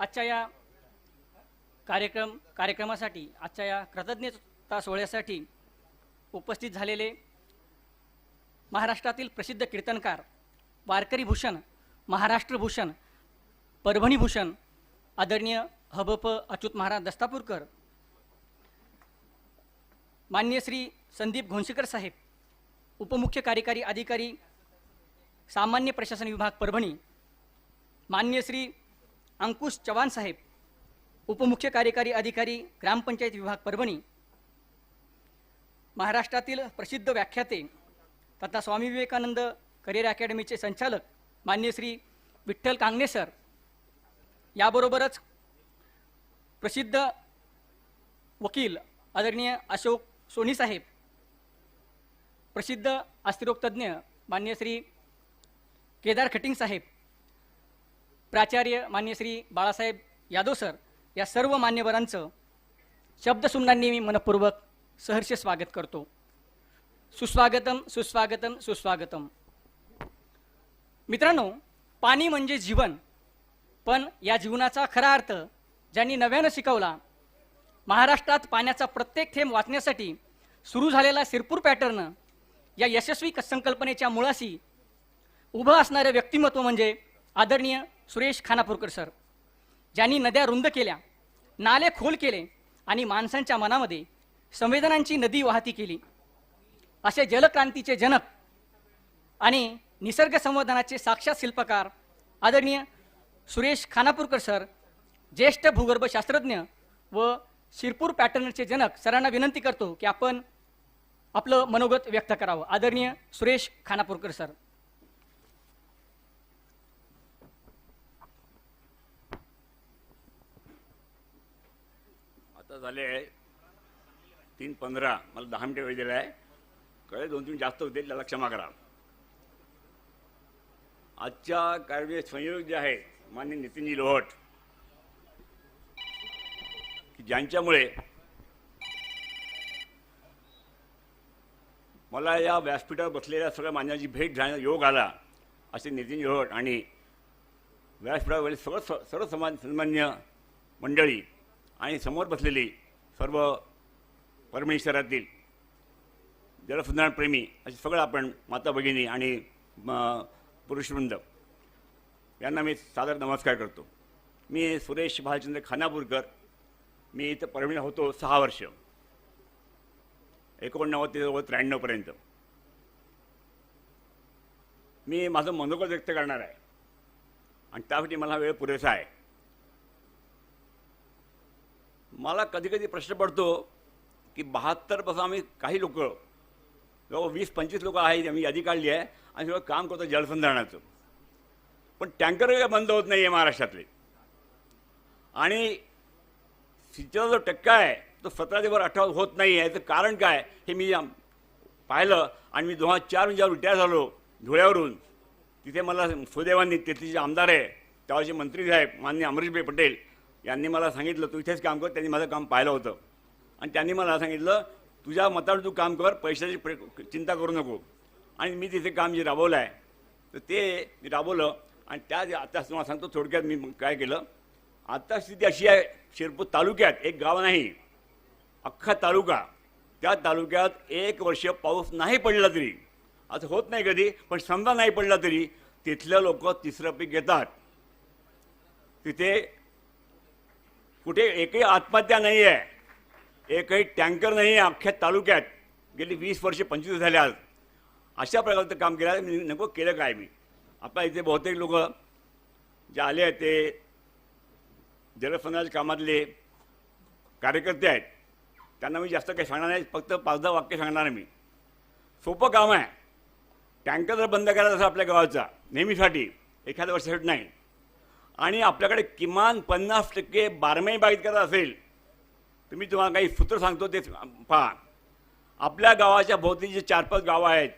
आजच्या या कार्यक्रम कार्यक्रमासाठी आजच्या या कृतज्ञता सोहळ्यासाठी उपस्थित झालेले महाराष्ट्रातील प्रसिद्ध कीर्तनकार वारकरी भूषण महाराष्ट्र भूषण परभणी भूषण आदरणीय हबप अच्युत महाराज दस्तापूरकर मान्य श्री संदीप घोंसेकर साहेब उपमुख्य कार्यकारी अधिकारी सामान्य प्रशासन विभाग परभणी मान्य श्री अंकुश चव्हाण साहेब उपमुख्य कार्यकारी अधिकारी ग्रामपंचायत विभाग परभणी. महाराष्ट्रातील प्रसिद्ध व्याख्याते तथा स्वामी विवेकानंद करिअर अकॅडमीचे संचालक मान्य श्री विठ्ठल कांगणे सर. याबरोबरच प्रसिद्ध वकील आदरणीय अशोक सोनी साहेब प्रसिद्ध अस्थिरोगतज्ञ मान्य श्री केदार खटिंग साहेब प्राचार्य मान्य श्री बाळासाहेब यादव सर या सर्व मान्यवरांचं शब्दसुमनांनी मी मनपूर्वक सहर्ष स्वागत करतो. सुस्वागतम सुस्वागतम सुस्वागतम. मित्रांनो पाणी म्हणजे जीवन पण या जीवनाचा खरा अर्थ ज्यांनी नव्यानं शिकवला महाराष्ट्रात पाण्याचा प्रत्येक थेंब वाचण्यासाठी सुरू झालेला सिरपूर पॅटर्न या यशस्वी क- संकल्पनेच्या मुळाशी उभं असणारं व्यक्तिमत्व म्हणजे आदरणीय सुरेश खानापूरकर सर. ज्यांनी नद्या रुंद केल्या नाले खोल केले आणि माणसांच्या मनामध्ये संवेदनांची नदी वाहती केली. असे जलक्रांतीचे जनक आणि निसर्ग संवर्धनाचे साक्षात शिल्पकार आदरणीय सुरेश खानापूरकर सर ज्येष्ठ भूगर्भशास्त्रज्ञ व शिरपूर पॅटर्नचे जनक सरांना विनंती करतो की आपण आपलं मनोगत व्यक्त करावं. आदरणीय सुरेश खानापूरकर सर. झाले आहे. तीन पंधरा मला दहा मिनिटं वेळ दिला आहे. कळे दोन तीन जास्त होते त्याला क्षमा करा. आजच्या कार्य संयोजक जे आहे मान्य नितीनजी लोहट की ज्यांच्यामुळे मला या व्यासपीठावर बसलेल्या सगळ्या मान्याची भेट घेण्याचा योग आला असे नितीन लोहट आणि व्यासपीठावरील सर्व सर्व समान सन्मान्य मंडळी आणि समोर बसलेली सर्व परमेश्वरातील शहरातील जलसंधारणप्रेमी असे सगळं आपण माता भगिनी आणि म, पुरुषवृंद यांना मी सादर नमस्कार करतो. मी सुरेश भालचंद्र खानापूरकर. मी इथं परभणीला होतो सहा वर्ष. एकोणनव्वद ते त्र्याण्णवपर्यंत मी माझं मनोगत व्यक्त करणार आहे. आणि त्यासाठी मला वेळ पुरेसा आहे. मला कधी कधी प्रश्न पडतो की बहात्तरपासून आम्ही काही लोक जवळ वीस पंचवीस लोक आहेत आम्ही यादी काढली आहे आणि सगळं काम करतो जलसंधारणाचं. पण टँकर काय बंद होत नाही आहे महाराष्ट्रातले. आणि सिंचनाचा जो टक्का आहे तो सतरा ते वर अठरा होत नाही आहे याचं कारण काय? हे मी पाहिलं आणि मी दोन हजार चार म्हणजे जेव्हा रिटायर झालो धुळ्यावरून तिथे मला सुदैवांनी तेथील जे आमदार आहे तेव्हाचे मंत्री साहेब मान्य अमरीशभाई पटेल यांनी मला सांगितलं तू इथेच काम कर. त्यांनी माझं काम पाहिलं होतं. आणि त्यांनी मला सांगितलं तुझ्या मतावर तू काम कर पैशाची चिंता करू नको. आणि मी तिथे काम जे राबवलं आहे तर ते मी राबवलं. आणि त्या आत्ताच आता तुम्हाला सांगतो थोडक्यात मी काय केलं. आता स्थिती अशी आहे शिरपूर तालुक्यात एक गाव नाही अख्खा तालुका. त्या तालुक्यात एक वर्ष पाऊस नाही पडला तरी असं होत नाही कधी पण समजा नाही पडला तरी तिथल्या लोक तिसरं पीक घेतात. तिथे कुठे एकही आत्महत्या नाही आहे एकही टँकर नाही आहे अख्ख्या तालुक्यात. गेली वीस वर्षे पंचवीस झाले आज. अशा प्रकारचं काम केलं मी नको केलं काय मी? आता इथे बहुतेक लोक जे आले आहेत ते जलसंधारणाच्या कामातले कार्यकर्ते आहेत. त्यांना मी जास्त काही सांगणार नाही. फक्त पाच दहा वाक्य सांगणार मी. सोपं काम आहे. टँकर जर बंद करायचं असं आपल्या गावाचा नेहमीसाठी एखाद्या वर्षासाठी नाही. आणि आपल्याकडे किमान पन्नास टक्के बारमाही बागेत करायचं असेल तर मी तुम्हाला काही सूत्र सांगतो ते पहा. आपल्या गावाच्या भोवती जे चार पाच गावं आहेत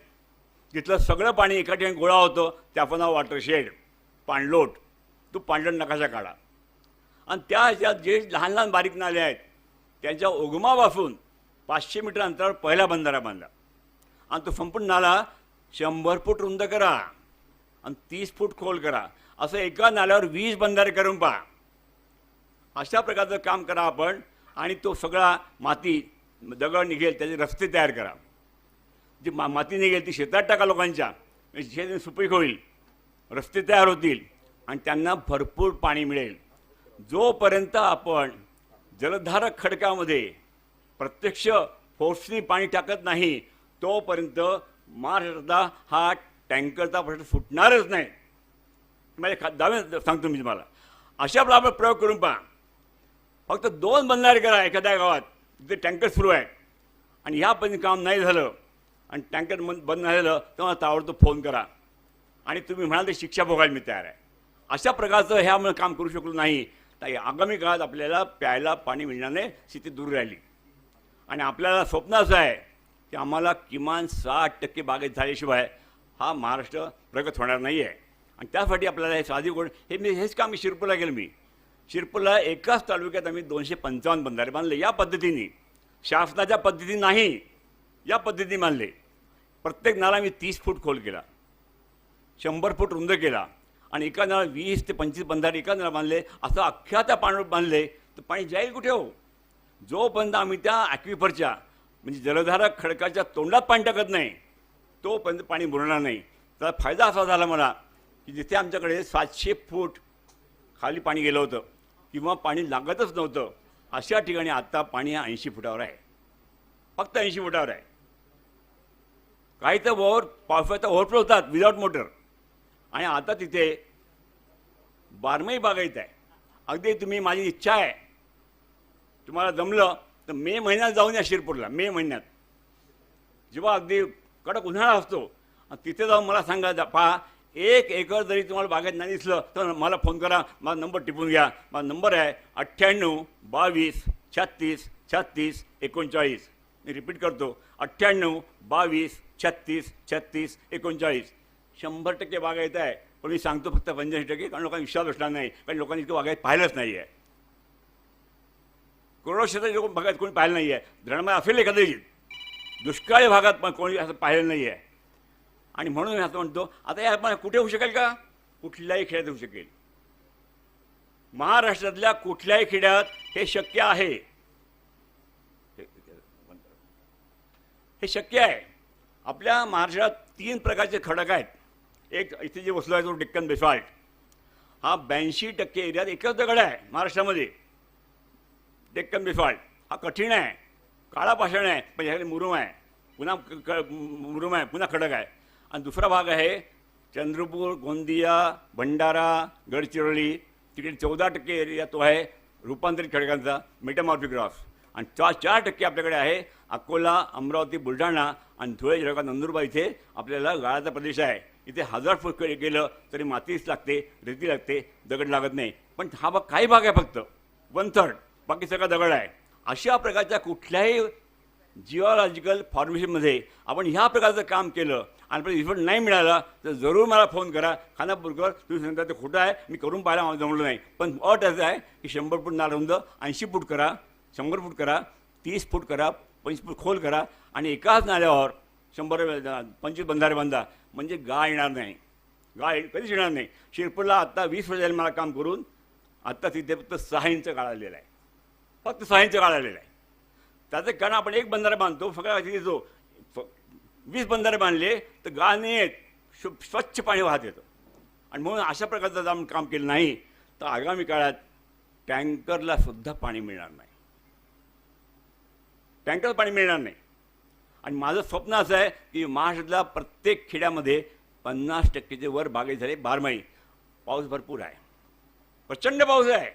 तिथलं सगळं पाणी एका ठिकाणी गोळा होतं त्यापण नाव वॉटरशेड पाणलोट. तो पांढरण नकाशा काढा. आणि त्या ह्याच्यात जे लहान लहान बारीक नाले आहेत त्यांच्या उगमापासून पाचशे मीटर अंतरावर पहिला बंधारा बांधा. आणि तो संपूर्ण नाला शंभर फूट रुंद करा. आणि तीस फूट खोल करा. असं एका नाल्यावर वीज बंधारे करून पहा. अशा प्रकारचं काम करा आपण आणि तो सगळा माती दगड निघेल त्याचे रस्ते तयार करा. जी मा माती निघेल ती शेतात टाका लोकांच्या. शेत सुपीक होईल रस्ते तयार होतील आणि त्यांना भरपूर पाणी मिळेल. जोपर्यंत आपण जलधारक खडकामध्ये प्रत्यक्ष फोर्सनी पाणी टाकत नाही तोपर्यंत महाराष्ट्राचा हा टँकरचा प्रश्न सुटणारच नाही. माझ्या खा दावे सांगतो मी तुम्हाला. अशा आपण प्रयोग करून पहा. फक्त दोन बंधारे करा एखाद्या गावात. जिथे टँकर सुरू आहे. आणि ह्या पण काम नाही झालं आणि टँकर मन बंद नाही झालं तर मला ताबडतोब फोन करा. आणि तुम्ही म्हणाल तर शिक्षा भोगायला मी तयार आहे. अशा प्रकारचं ह्यामुळे काम करू शकलो नाही. तर आगामी काळात आपल्याला प्यायला पाणी मिळण्याने स्थिती दूर राहिली. आणि आपल्याला स्वप्न असं आहे की आम्हाला किमान साठ टक्के बागेत झाल्याशिवाय हा महाराष्ट्र प्रगत होणार नाही आहे आणि त्यासाठी आपल्याला हे साधी गोड हे मी हेच काम शिरपूरला गेलो मी. शिरपूरला एकाच तालुक्यात आम्ही दोनशे पंचावन्न बंधारे बांधले. या पद्धतीने शासनाच्या पद्धतीने नाही या पद्धतीने बांधले. प्रत्येक नाला मी तीस फूट खोल केला. शंभर फूट रुंद केला. आणि एका नाला वीस ते पंचवीस बंधारे एका नाला बांधले. असं अख्ख्या त्या पाणी बांधले. तर पाणी जाईल कुठे हो? जोपर्यंत आम्ही त्या ॲक्विफरच्या म्हणजे जलधारा खडकाच्या तोंडात पाणी टाकत नाही तोपर्यंत पाणी बुडणार नाही. त्याचा फायदा असा झाला मला. की जिथे आमच्याकडे सातशे फूट खाली पाणी गेलं होतं किंवा पाणी लागतच नव्हतं अशा ठिकाणी आत्ता पाणी ऐंशी फुटावर आहे. फक्त ऐंशी फुटावर आहे. काही तर ओव्हर पावसाचा ओव्हरफ्लो होतात विदाउट मोटर आणि आता तिथे बारमाही बागायत आहे अगदी तुम्ही माझी इच्छा आहे. तुम्हाला जमलं तर मे महिन्यात जाऊन या शिरपूरला मे महिन्यात. जेव्हा अगदी कडक उन्हाळा असतो आणि तिथे जाऊन मला सांगा जा- पहा एक एकर जरी तुम्हाला बागेत नाही दिसलं तर मला फोन करा माझा नंबर टिपून घ्या. माझा नंबर आहे अठ्ठ्याण्णव बावीस छत्तीस छत्तीस एकोणचाळीस. मी रिपीट करतो. अठ्ठ्याण्णव बावीस छत्तीस छत्तीस एकोणचाळीस. शंभर टक्के बागायत आहे. पण मी सांगतो फक्त पंच्याऐंशी टक्के कारण लोकांना विश्वास बसणार नाही. कारण लोकांनी इतकं बागायत पाहिलंच नाही आहे. करोडो क्षेत्रात लोक भागात कोणी पाहिलं नाही आहे. धरणमध्ये असेल एखाद्या दुष्काळी भागात पण कोणी असं पाहिलं नाही आहे. आणि म्हणून मी असं म्हणतो आता या आपण कुठे होऊ शकेल का? कुठल्याही खेड्यात होऊ शकेल. महाराष्ट्रातल्या कुठल्याही खेड्यात हे शक्य आहे. हे शक्य आहे. आपल्या महाराष्ट्रात तीन प्रकारचे खडक आहेत. एक इथे जे वसलो आहे तो डेक्कन बेसॉल्ट हा ब्याऐंशी टक्के एरियात एकच दगड आहे महाराष्ट्रामध्ये. डेक्कन बेसॉल्ट हा कठीण आहे. काळा पाषाण आहे. पण ह्याकडे मुरुम आहे. पुन्हा मुरुम आहे. पुन्हा खडक आहे. आणि दुसरा भाग आहे चंद्रपूर गोंदिया भंडारा गडचिरोली. तिकडे चौदा टक्के एरिया तो आहे रूपांतरित खडकांचा मेटामॉर्फिक आणि चार चार टक्के आपल्याकडे आहे अकोला अमरावती बुलढाणा आणि धुळे जिल्ह्यात नंदुरबार इथे आपल्याला गाळाचा प्रदेश आहे. इथे हजार फूट गे- गेलं तरी मातीच लागते रेती लागते दगड लागत नाही. पण हा भाग काही भाग आहे फक्त. वन थर्ड बाकी सगळा दगड आहे. अशा प्रकारच्या कुठल्याही जिओलॉजिकल फॉर्मेशनमध्ये आपण ह्या प्रकारचं काम केलं आणि पण रिझल्ट नाही मिळाला तर जरूर मला फोन करा. खानापूरकर तुम्ही सांगता ते खोटं आहे मी करून पाहिला मला जमलं नाही. पण अट असं आहे की शंभर फूट नाळ रुंद ऐंशी फूट करा शंभर फूट करा तीस फूट करा पंचवीस फूट खोल करा आणि एकाच नाल्यावर शंभर पंचवीस बंधारे बांधा. म्हणजे गाळ येणार नाही. गाळ कधीच येणार नाही. शिरपूरला आत्ता वीस वर्ष झाले मला काम करून आत्ता तिथे फक्त सहा इंच गाळ आलेला आहे. फक्त सहा इंच गाळ आलेला आहे. त्याचं कारण आपण एक बंधारा बांधतो सगळ्या तिथे जो वीस बंधारे बांधले तर गाळ येत शु स्वच्छ पाणी वाहत येतं. आणि म्हणून अशा प्रकारचं जर आपण काम केलं नाही तर आगामी काळात टँकरला सुद्धा पाणी मिळणार नाही. टँकर पाणी मिळणार नाही. आणि माझं स्वप्न असं आहे की महाराष्ट्रातल्या प्रत्येक खेड्यामध्ये पन्नास टक्केचे वर बागे झाले बारमाही. पाऊस भरपूर आहे. प्रचंड पाऊस आहे.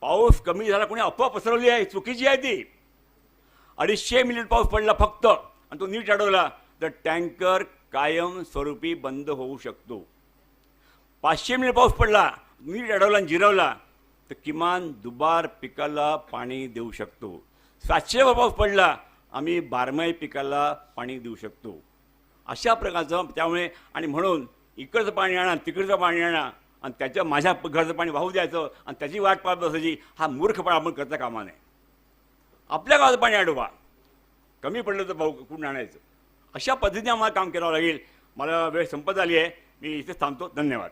पाऊस कमी झाला कोणी अफवा पसरवली आहे चुकीची आहे ती. अडीचशे मिनिट पाऊस पडला फक्त. आणि तो नीट अडवला तर टँकर कायमस्वरूपी बंद होऊ शकतो. पाचशे मिनिट पाऊस पडला नीट अडवला आणि जिरवला तर किमान दुबार पिकाला पाणी देऊ शकतो. सातशे पाऊस पडला आम्ही बारमाही पिकाला पाणी देऊ शकतो. अशा प्रकारचं त्यामुळे आणि म्हणून इकडचं पाणी आणा तिकडचं पाणी आणा आणि त्याच्या माझ्या घरचं पाणी वाहू द्यायचं आणि त्याची वाट पाहत बसायची हा मूर्खपणा आपण करता कामा नये. आपल्या गावाचं पाणी अडवा. कमी पडलं तर भाऊ कुठून आणायचं? अशा पद्धतीने आम्हाला काम करावं लागेल. मला वेळ संपत आली आहे. मी इथे थांबतो. धन्यवाद.